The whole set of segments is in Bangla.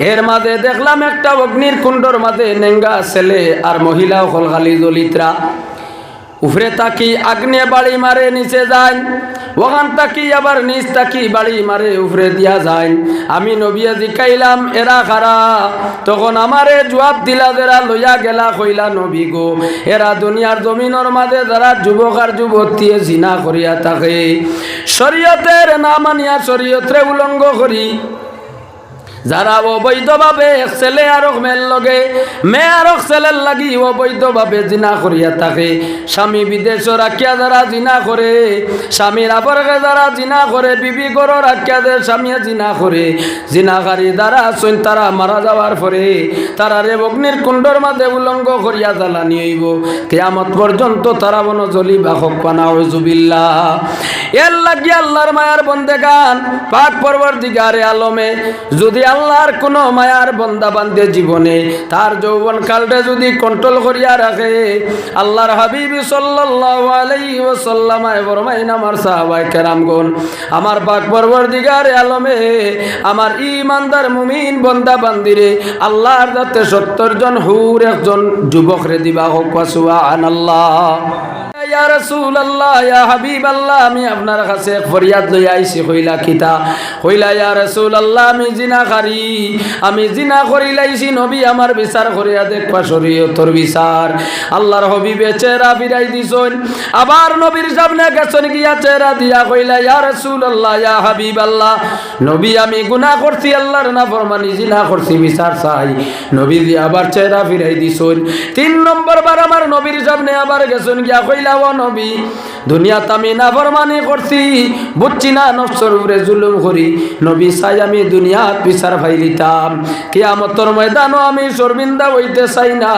এর মাঝে দেখলাম একটা অগ্নির কুণ্ডর মাঝে নেঙ্গা ছেলে আর মহিলা হল খালি দলিতরা উফরে তাকি আগ্নে বাড়ি মারে, নিচে যায়। ওখান তাকি আবার নিচ তাকি বাড়ি মারে, উফরে দিয়া যায়। আমি নবিয়া জিকাইলাম, এরা খারা তখন আমারে জবাব দিলা, যারা লইয়া গেলা কইলা নবী গো। এরা দুনিয়ার জমিনের মাঝে যারা যুবক আর যুবতীয়ে জিনা করিয়া থাকে। শরীয়তের না মানিয়া শরীয়তরে উলঙ্গ করি। যারা অবৈধভাবে ছেলে আর মেল লগে মেয়ে আর ছেলের লাগি অবৈধভাবে জিনা করিয়া থাকে, স্বামী বিদেশ রাখিয়া যারা জিনা করে, স্বামীর আপরকে যারা জিনা করে, বিবি গর রাখিয়া যে স্বামী জিনা করে, জিনাকারী দ্বারা আসুন তারা মারা যাওয়ার পরে তারা রে অগ্নির কুণ্ডর মাঝে উলঙ্গ করিয়া জ্বালানি হইব। কেয়ামত পর্যন্ত তারা বন জ্বলি বাহক পানা জুবিল্লা এর লাগি আল্লাহর মায়ার বন্দে গান পাক পর্বর দিগারে আলমে যদি আল্লাহর কোন মায়ার বন্দা বান্ধে জীবনে, তার যৌবন কালটা যদি কন্ট্রোল করিয়া রাখে, আল্লাহর হাবিব ওয়াসাল্লাম ফরমাইন, আমার সাহাবায়ে কেরামগণ, আমার পাক পর্বর দিগারে আলমে, আমার ইমানদার মুমিন বন্দা বান্দিরে আল্লাহর যাতে সত্তর জন হুর একজন যুবক রে দিবা হোক সুবহানাল্লাহ। ইয়া রাসূলুল্লাহ, ইয়া হাবিবাল্লাহ, আমি আপনার কাছে এক ফরিয়াদ লই আইছি কইলা কিতা কইলা ইয়া রাসূলুল্লাহ, আমি জিনা করি, আমি জিনা করি লাইছি, নবী আমার বিচার করিয়া দেখবা শরীয়তর বিচার। আল্লাহর হাবিবে চেহারা ফিরাই দিছন, আবার নবীর সামনে গেছেন গিয়া চেহারা দিয়া কইলা, ইয়া রাসূলুল্লাহ, ইয়া হাবিবাল্লাহ, নবী, আমি গুনাহ করছি, আল্লাহর নাফরমানি জিনা করছি, বিচার চাই। নবী আবার চেহারা ফিরাই দিছন। তিন নম্বর বার আমার নবীর সামনে আবার গেছেন গিয়া কইলা নবী, দুনিয়াতে আমি নাফরমানি করছি, বুঝছি না নফসর জুলুম করি। নবী চাই আমি দুনিয়াত বিচার ফাইলিতাম কিয়ামতর ময়দানও আমি শর্মিন্দা হইতে চাই না।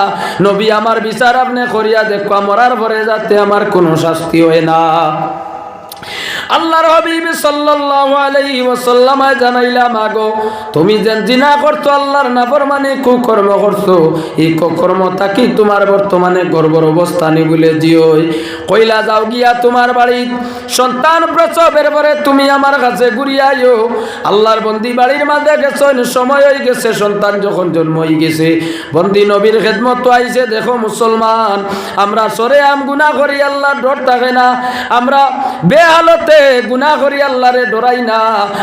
নবী আমার বিচার আপনি করিয়া দেখো, মরার পরে যাতে আমার কোনো শাস্তি হয় না। আল্লাহর হাবিব সাল্লাল্লাহু আলাইহি ওয়াসাল্লাম জানাইলাম, আগো, তুমি যেন জিনা করছ, আল্লাহর নাফরমানি, কুকর্ম করছ, এই কুকর্ম তাকি তোমার বর্তমানে গর্বর অবস্থানে বলে জিওই কইলা, যাও গিয়া তোমার বাড়ি সন্তান প্রসবের পরে তুমি আমার কাছে ঘুরিয়াইও আল্লাহর বন্দি বাড়ির মাঝে গেছেন সময় হয়ে গেছে, সন্তান যখন জন্ম হয়ে গেছে। বন্দি নবীর খেদমত আইছে, দেখো মুসলমান, আমরা সরে আম গুনা করি, আল্লাহর ডর থাকে না। আমরা বেহালতে গুনাহ করি, আল্লাহরে ডরাই না।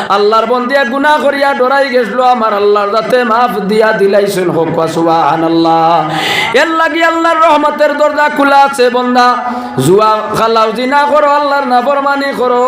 আল্লাহর বন্দিয়া গুনাহ করিয়া ডরাই গেছিল, আমার আল্লাহর যাতে মাফ দিয়া দিলাইছেন। হোক সুবহানাল্লাহ। এর লাগি আল্লাহর রহমতের দরজা খোলা আছে, বন্দা। জুয়া খালাও জিনা করো, আল্লাহর নাফরমানি করো।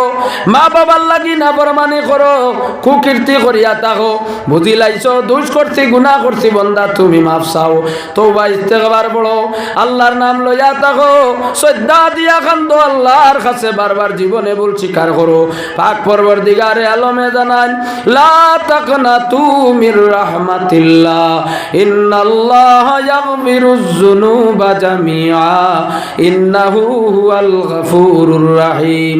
মা বাবার লাগি নাফরমানি করো, কুকীর্তি করিয়া থাকো। বুঝিলাইছো দুষ করছি, গুনাহ করছি, বন্দা, তুমি মাফ চাও। তৌবা ইস্তেগফার পড়ো, আল্লাহর নাম লইয়া থাকো। শ্রদ্ধা দিয়া কান্দো, আল্লাহর কাছে বারবার জীবনে বলছি স্বীকার করো। পাক পর্বর দিগারে আলমে জানান, লা তাকনা তুমির রাহমাতিল্লাহ, ইন্নাল্লাহ ইয়াগফিরুজ যুনুবা জামিআ, ইন্নাহু হুয়াল গফুরুর রাহিম।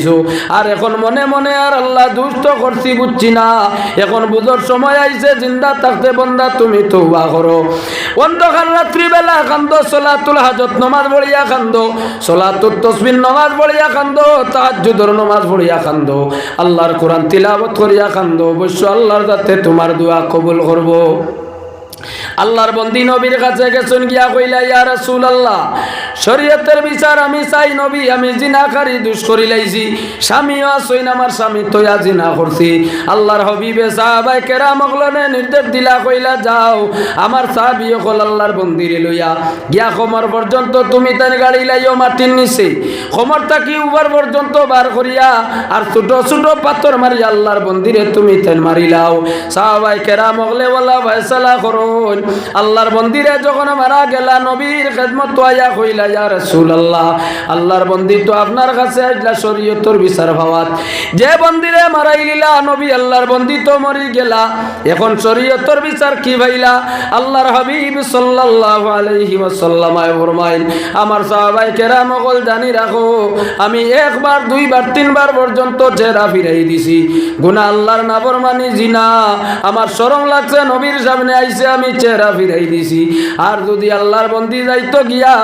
করিলাইছো আর এখন মনে মনে আর আল্লাহ দুষ্ট করছি, বুঝছি না। এখন বুঝর সময় আইছে, জিন্দা থাকতে বন্দা, তুমি তৌবা করো। অন্ধকার রাত্রিবেলা কান্দ, সোলাতুল হাজত নমাজ বড়িয়া কান্দ। সোলাতুল তসবির নমাজ বড়িয়া কান্দ, তাহাজ্জুদর নমাজ বড়িয়া কান্দ। আল্লাহর কোরআন তিলাবত করিয়া কান্দ। অবশ্য আল্লাহর যাতে তোমার দোয়া কবুল করব। আল্লাহর বন্দি নবীর কাছে গেছেন, গিয়া কইলা, ইয়া রাসূলুল্লাহ, শরীয়তের বিচার আমি চাই, নবী, আমি জিনাকারী দুষ করি লাইছি স্বামীও আসইন আমার স্বামী তৈয়া জিনা করছি। আল্লাহর হবিবে সাহাবাই কেরাম অগলনে নির্দেশ দিলা, কইলা, যাও, আমার সাহাবি অকল আল্লাহর বন্দিরে লইয়া। গিয়া খমর পর্যন্ত তুমি তার গাড়ি লাইও, মাটির নিচে। খমর থাকি উবার পর্যন্ত বার করিয়া, আর ছোট ছোট পাথর মারি আল্লাহর বন্দিরে তুমি তেল মারিলাও সাহাবাই কেরাম অগলে বলা ফয়সালা করো হইন আল্লাহর মন্দিরে যখন মারা গেলা, নবীর খেদমত আয়া কইলা ইয়া রাসূলুল্লাহ। আল্লাহর বন্দি তো আপনার কাছে আইলা, শরীয়তর বিচার ভাবাত যে মন্দিরে মারাই লিলা, নবী আল্লাহর বন্দি তো মরি গেলা। এখন শরীয়তর বিচার কি ভাইলা? আল্লাহর হাবিব সাল্লাল্লাহু আলাইহি ওয়াসাল্লাম ফরমাইন, আমার সাহাবাই কেরাম সকল জানি রাখো, আমি একবার, দুইবার, তিনবার পর্যন্ত চেহারা ফিরাই দিছি। গুনা আল্লাহর নাবর মানি জিনা, আমার শরম লাগছে, নবীর সামনে আইসে আমি চেহারা ফিরাই দিছি। আর যদি আল্লাহর বন্দি যাইতো গিয়া,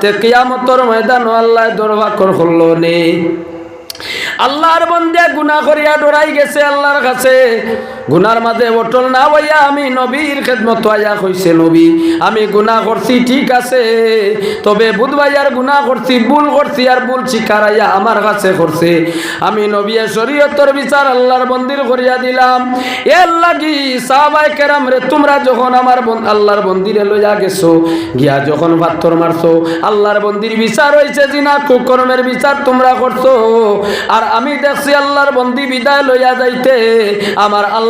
তে কিয়ামতর ময়দান আল্লাহ দরবার করল নে। আল্লাহর বন্দে গুণা করিয়া ডরাই গেছে আল্লাহর কাছে। গুনার মাঝে অটল না হইয়া আমি নবীর খেদমত আয়া কইছে নবী। আমি গুনাহ করছি, ঠিক আছে। তবে বুধবাইয়ার গুনাহ করছি, ভুল করছি আর ভুল শিকার আইয়া আমার কাছে করছে। আমি নবী শরীয়তর বিচার আল্লাহর মন্দির করিয়া দিলাম। এর লাগি সাহাবাই কেরাম রে, তোমরা যখন আমার আল্লাহর মন্দিরে লইয়া গেছো, গিয়া যখন পাথর মারছো, আল্লাহর মন্দির বিচার হয়েছে জিনা, কুকর্মের বিচার তোমরা করছ। আর আমি দেখছি আল্লাহর বন্দি বিদায় লইয়া যাইতে, আমার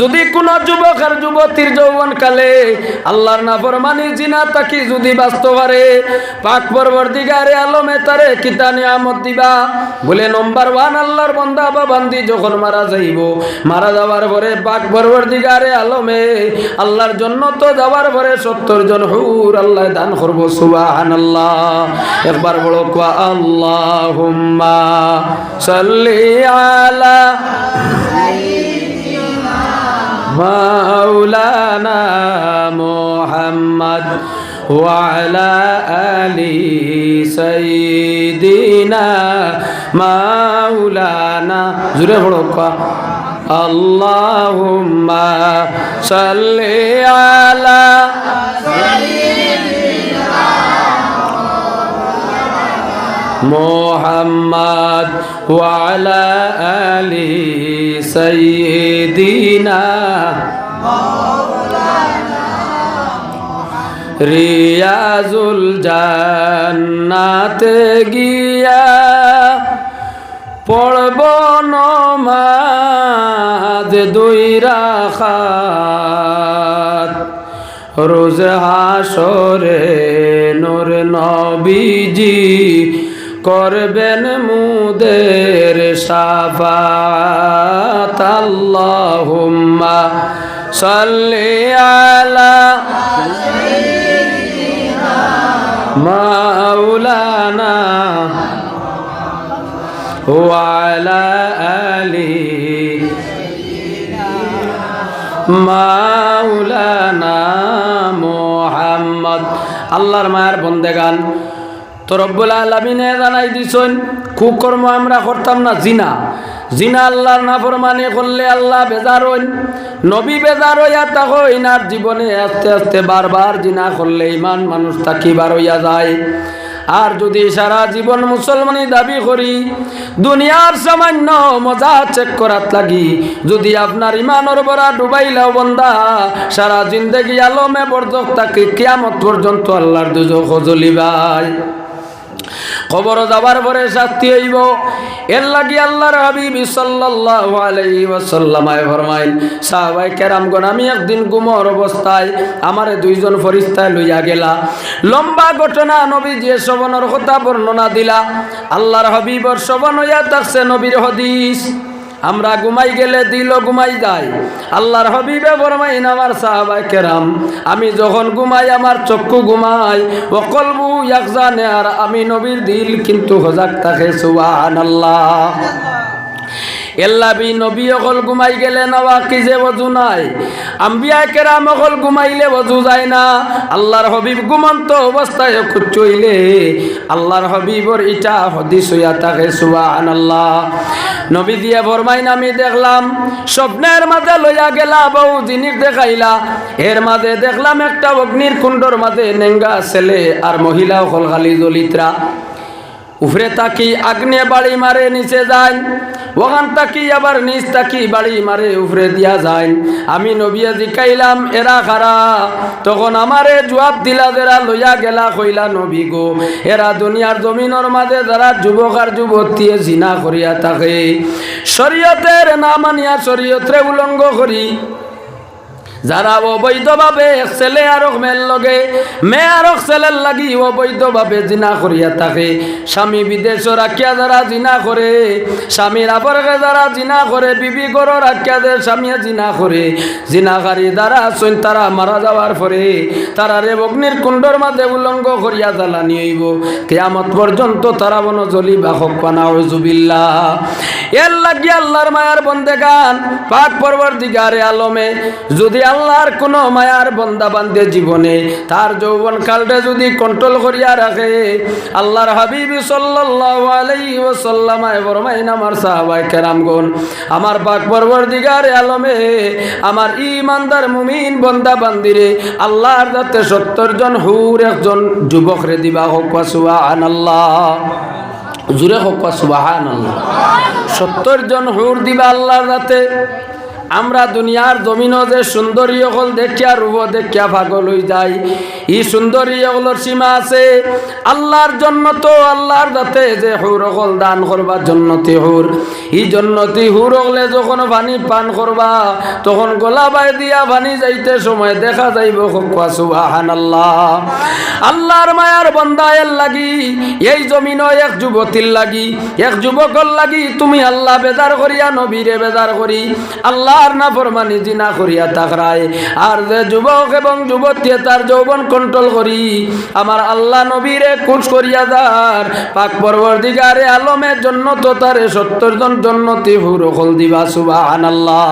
যদি কোন যুবক আর যুবতীর যৌবন কালে আল্লাহর নাফরমানি জিনা তাকি যদি বাঁচত পারে, পাক পরবর্তীকারে আলমে তারে কিতা নিয়ামত দিবা? বলে নম্বর ওয়ান আল্লাহর বন্দা বা বান্দি যখন মারা যাইব, মারা যাওয়ার পরে পাক পরবর্তীকারে আলমে আল্লাহর জন্য তো যাওয়ার পরে সত্তর জন হুর আল্লাহ দান করব সুবাহান আল্লাহ একবার বড় কোয়া আল্লাহ সাল্লি আলা مولانا محمد وعلى آل سيدنا مولانا زوره পড়ো اللهم صل على محمد وعلى آل سيدنا রিয়াজুল জান্নাতে গিয়া পড়ব নমাজ দুই রাখাত রোজ হাসরে নূর নবীজি করবেন মুদের সাফাত। আল্লাহুম্মা সাল্লি আলা মাওলানা ওয়ালা আলি মাওলানা মোহাম্মদ। আল্লাহর মায়ের বন্দেগান তো রব্বুল আলমিনে জানাই দিছেন, কুকর্ম আমরা করতাম না, জিনা। জিনা আল্লাহর নাফরমানি করলে আল্লাহ বেজার হইন। নবী বেজার হইয়া তাকো ইনার জীবনে আস্তে আস্তে বারবার জিনা করলে ইমান মানুষ তাকিবার হইয়া যায়? আর যদি সারা জীবন মুসলমানি দাবি করি, দুনিয়ার সামান্য মজা চেক করাত লাগি। যদি আপনার ইমানর বরা ডুবাইলাও বন্দা, সারা জিন্দগি আলমে বর্জক তাকে কিয়ামত পর্যন্ত আল্লাহর দুজক জ্বলিবাই কবর যাবার পরে শাস্তি হইব। এর লাগি আল্লাহর হাবিব সাল্লাল্লাহু আলাইহি ওয়াসাল্লামায় ফরমাইল, সাহাবায়ে কেরামগণ, আমি একদিন গুমর অবস্থায় আমারে দুইজন ফরিস্তায় লইয়া গেলা। লম্বা ঘটনা নবী যে শ্রবণের কথা বর্ণনা দিলা। আল্লাহর হাবিবর শ্রবণ হইয়া থাকছে নবীর হদিস। আমরা ঘুমাই গেলে দিল ঘুমাই যায়। আল্লাহর হবিবে বরমাইন আমার সাহাবাই কেরাম, আমি যখন ঘুমাই আমার চক্ষু ঘুমাই ও কলবু জানে আর আমি নবীর দিল কিন্তু হজাক থাকে সুবাহ আল্লাহ এল্লাবি নবী অকল ঘুমাই গেলে নওয়া কি যে বজু নাই। আম্বিয়া কেরাম অকল ঘুমাইলে বজু যায় না। আল্লাহর হবিব ঘুমন্ত অবস্থায় খুচইলে আল্লাহর হবিবর ইটা হদিস হইয়া তাকে সুবাহান আল্লাহ নবী দিয়ে ফরমাইন আমি দেখলাম, স্বপ্নের মাঝে লইয়া গেলা বউ জিনিস দেখাইলা। এর মাঝে দেখলাম একটা অগ্নির কুণ্ডর মাঝে নেঙ্গা ছেলে আর মহিলা অকল খালি দলিতরা উফরে তাকি আগ্নে বাড়ি মারে নিচে যায় ওখান তাকি আবার নিচ তাকি বাড়ি মারে উপরে দিয়া যায়? আমি নবিয়া জিকাইলাম এরা খারা তখন আমারে জবাব দিলা, যারা লইয়া গেলা কইলা নবী গো, এরা দুনিয়ার জমিনের মাঝে যারা যুবক আর যুবতীয়ে জিনা করিয়া থাকে। শরীয়তের না মানিয়া শরীয়তরে উলঙ্গ করি। যারা অবৈধভাবে ছেলে আর মেল লগে, মেয়ে আর ছেলের লাগি অবৈধভাবে জিনা করিয়া থাকে। স্বামী বিদেশ রাখিয়া যারা জিনা করে, স্বামীর আপরকে যারা জিনা করে, বিবি গর রাখিয়া দে স্বামী জিনা করে। জিনাকারী দ্বারা আসেন, তারা মারা যাওয়ার পরে তারা রে অগ্নির কুণ্ডর মাঝে উলঙ্গ করিয়া জ্বালানি হইব। কেয়ামত পর্যন্ত তারা বন জ্বলি বা হকানা জুবিল্লা এর লাগিয়া আল্লাহর মায়ার বন্দে গান পাক পর্বর দিগারে আলমে যদি আল্লাহর কোন মায়ার বন্দা বান্ধে জীবনে, তার যৌবন কালটা যদি কন্ট্রোল করিয়া রাখে, আল্লাহর হাবিব ওয়াসাল্লাম ফরমাইন, আমার সাহাবায়ে কেরামগণ, আমার পাক পর্বর দিগারে আলমে, আমার ইমানদার মুমিন বন্দা বান্দিরে আল্লাহর যাতে সত্তর জন হুর, একজন যুবক রে দিবা হোক সুবহানাল্লাহ। জুড়ে হোক সুবাহান সত্তর জন হুর দিবা আল্লাহর রাতে আমরা দুনিয়ার জমিনও যে সুন্দরী হল দেখিয়া রূপ দেখিয়া ভাগল হয়ে যাই ই সুন্দরী হলর সীমা আছে? আল্লাহর জন্য তো, আল্লাহর যাতে যে হুর হল দান করবার জন্নতি হুর। ই জন্নতি হুর হলে যখন পানি পান করবা, তখন গলা বাই দিয়া পানি যাইতে সময় দেখা যাইব সুবাহান আল্লাহ আল্লাহর মায়ার বন্দায়ের লাগি, এই জমিন এক যুবতীর লাগি, এক যুবকর লাগি, তুমি আল্লাহ বেজার করিয়া, নবীরে বেজার করি, আল্লাহর না ফরমানি জিনা করিয়া তাকরায় আর যে যুবক এবং যুবতী, তার যৌবন কন্ট্রোল করি। আমার আল্লাহ নবীরে কুচ করিয়া দার পাক পরবর্তীকারে আলমের জন্য তো তারে সত্তর জন জন্নতি হুরকল দিবা সুবাহ আল্লাহ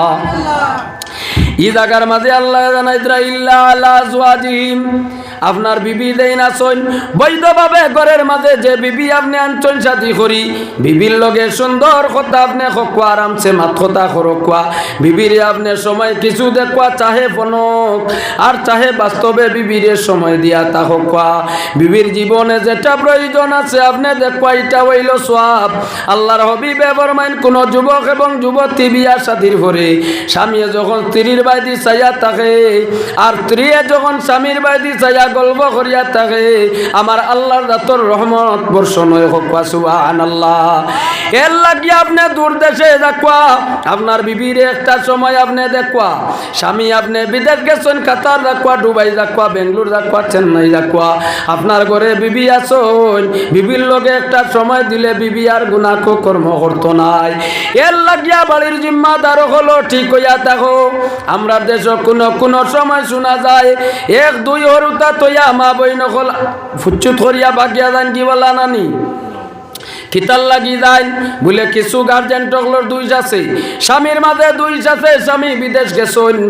ই মাঝে আল্লাহ জুয়াজিহিম আপনার বিবি দেই না চইন বৈধভাবে ঘরের মাঝে যে বিবি আপনি আনচন সাথী করি, বিবির লগে সুন্দর কথা আপনি খকুয়া, আরামসে মাত কথা খরকুয়া। বিবিরে আপনি সময় কিছু দেখুয়া, চাহে ফনক। আর চাহে বাস্তবে বিবিরে সময় দিয়া তা হকুয়া বিবির জীবনে যেটা প্রয়োজন আছে আপনি দেখুয়া, এটা হইল সব আল্লাহর হবিবে বরমাইন কোন যুবক এবং যুবতী বিয়া সাথীর ভরে স্বামী যখন স্ত্রীর বাইদি চাইয়া থাকে। আর স্ত্রী যখন স্বামীর বাইদি চাইয়া গল্প করিয়া থাকে আমার আল্লাহর দাতর রহমত বর্ষণ হয়ে হোক আল্লাহ এর আপনি দূর দেশে দেখুয়া আপনার বিবির একটা সময় আপনি দেখুয়া স্বামী আপনি বিদেশ গেছেন কাতার বেঙ্গলোর চেন্নাই দেখুয়া আপনার ঘরে বিবি আসন বিবির লগে একটা সময় দিলে বিবি আর গুণাকো কর্ম করতো নাই। এর লাগিয়া বাড়ির জিম্মাদার হলো ঠিক হইয়া থাকো। আমরা দেশ কোনো কোনো সময় শোনা যায়, এক দুই হরুতা তৈয়া মা বই নকল ফুচ্ছুত করিয়া বাকিয়া যান কি বলা নানি? কিতাল লাগি যায়, বলে কিছু গার্জেন টকলোর দুই আছে স্বামীর মাঝে দুই আছে স্বামী বিদেশ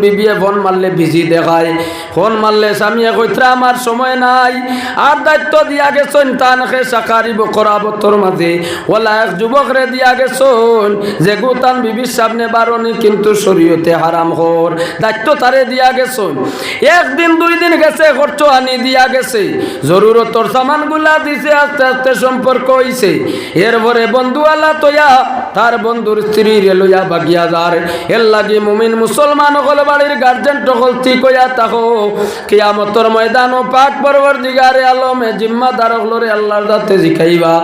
বিবিয়ে ফোন মারলে বিজি দেখায়। ফোন মারলে কইত্রা, আমার সময় নাই, আর দায়িত্ব দিয়া গেছেন তানকে চাকারিব করাব তোর মাঝে। ওলা এক দিয়া যে গুতান বিবির সামনে বারণি, কিন্তু শরীয়তে হারাম হর। দায়িত্ব তারে দিয়া গেছেন একদিন, দুই দিন গেছে, খরচ আনি দিয়া গেছে। জরুরতর সামানগুলা দিছে, আস্তে আস্তে সম্পর্ক হইছে। এরপরে বন্ধু আল্লাহ তোয়া, তার বন্ধুর স্ত্রী লইয়া বাগিয়া যার এর লাগি মুমিন মুসলমান হল বাড়ির গার্জেন টকল ঠিক হইয়া তাকো কিয়ামতর ময়দান ও পাক পরবর দিগারে আলমে জিম্মাদার হলরে আল্লাহর দাতে জিখাইবা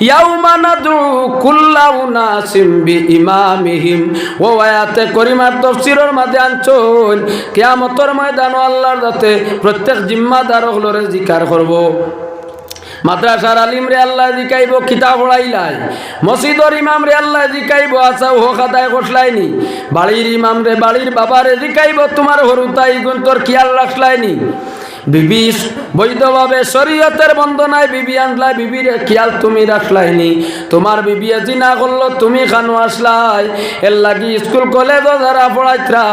ইয়াউমা নাদু কুল্লা উনাসিম বি ইমামিহিম ও আয়াতে করিমার তফসিরের মাঝে আনছন, কিয়ামতর ময়দান ও আল্লাহর দাতে প্রত্যেক জিম্মাদার হলরে জিকার করব। মাদ্রাসার আলিম রে আল্লাহ জিকাইব, কিতাব ওড়াইলাই মসজিদর ইমাম রে আল্লাহ জিকাইব আসা ও খাতায় কষলাইনি বাড়ির ইমাম রে, বাড়ির বাবারে জিকাইব, তোমার হরুতাই গুণ তোর খেয়াল রাখলাইনি। বিবি বৈধভাবে শরীয়তের বন্ধনায় বিবি আনলাই, বিবির খেয়াল তুমি রাখলাইনি। তোমার বিবি আজি না করল, তুমি খানো আসলাই। এর লাগি স্কুল, কলেজও যারা পড়াইত্রা,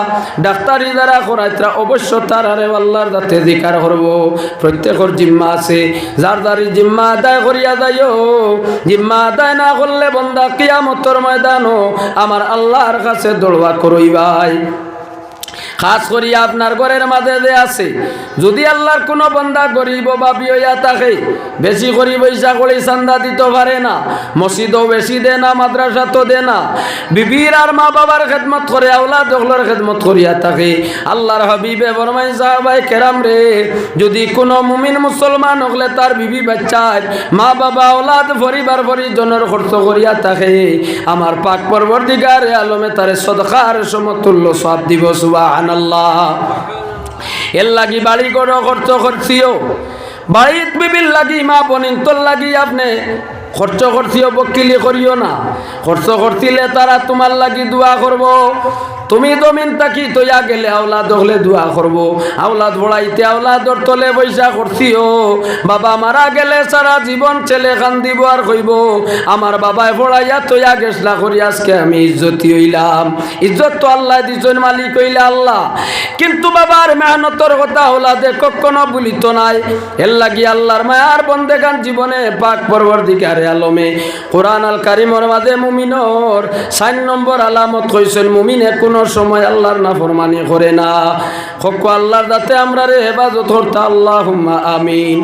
ডাক্তারি যারা করাইত্রা, অবশ্য তার আরে আল্লাহর যাতে জিকার করব। প্রত্যেকের জিম্মা আছে। যার যারি জিম্মা আদায় করিয়া যাইও, জিম্মা আদায় না করলে বন্দা কিয়ামতর ময়দানও আমার আল্লাহর কাছে দৌড়া করইবাই খাস করি আপনার ঘরের মাঝে যে আছে। যদি আল্লাহর কোনো বন্দা গরিব বা বিয়া থাকে, বেশি করি পয়সা করে চান্দা দিতে পারে না। মসজিদও বেশি দে না মাদ্রাসা তো দে না। বিবির আর মা বাবার খেদমত করে আওলা দখলের খেদমত করিয়া থাকে। আল্লাহর হাবিবে বরমাই সাহাবাই কেরাম রে, যদি কোনো মুমিন মুসলমান হলে তার বিবি বাচ্চার মা বাবা ওলাদ পরিবার, পরিজনের খরচ করিয়া থাকে। আমার পাক পরবর্তীকার আলমে তারে সদকার সমতুল্য সব দিব সুবাহান আল্লাহ এর লাগি বাড়ি করে খরচ করছিও? বাড়িত বিবির লাগি, মা বনিন তোর লাগি আপনি খরচ করছিও, বকিলি করিও না। খরচ করছিলে তারা তোমার লাগি দোয়া করব। তুমি জমিন তাকি তৈয়া গেলে আওলাদ হলে দোয়া করব। আওলাদ বড়াইতে আওলাদর তলে বৈশা করছিও। বাবা মারা গেলে সারা জীবন ছেলে খান দিব আর কইব আমার বাবায় পড়াইয়া তৈয়া গেছলা করি, আজকে আমি ইজ্জতি হইলাম। ইজ্জত তো আল্লাহ দিছেন, মালিক হইলে আল্লাহ। কিন্তু বাবার মেহনতর কথা আওলাদে কখনো বলিত নাই। এর লাগি আল্লাহর মায়ার বন্দেগান জীবনে পাক পরবর্তীকারে আলমে। কোরআন আল কারিমর মাঝে মুমিনর সাইন নম্বর আলামত কইছেন, মুমিনে কোনো সময় আল্লাহর না ফরমানি করে না। হক আল্লাহর যাতে আমরা রে হেফাজত করতে আল্লাহ আমিন।